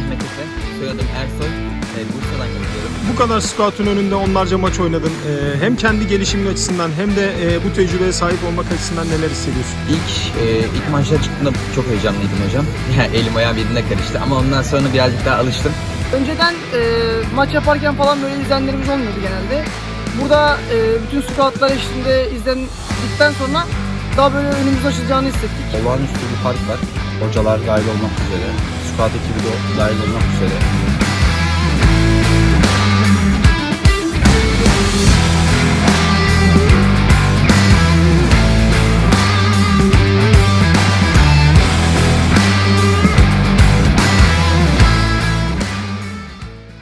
Mehmet Efe, soyadım Ersoy. E, Bursa'dan katılıyorum. Bu kadar scout'un önünde onlarca maç oynadın. E, hem kendi gelişimin açısından hem de e, bu tecrübeye sahip olmak açısından neler hissediyorsun? İlk e, ilk maçta çıktığımda çok heyecanlıydım hocam. Yani elim ayağım birbirine karıştı ama ondan sonra birazcık daha alıştım. Önceden e, maç yaparken falan böyle izlenlerimiz olmuyordu genelde. Burada e, bütün scoutlar eşliğinde izlendikten sonra daha böyle önümüz açılacağını hissettik. Olağanüstü bir fark var. Hocalar dahil olmak üzere squad ekibi de dahil olmak üzere.